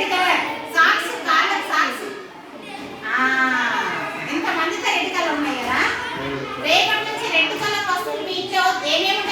Red colour socks collar socks ఎంత మందితో red colour ఉన్నాయి కదా? రేపటి నుంచి రెడ్ కలర్ వస్తుంది మీ ఇంట్లో ఏమేమి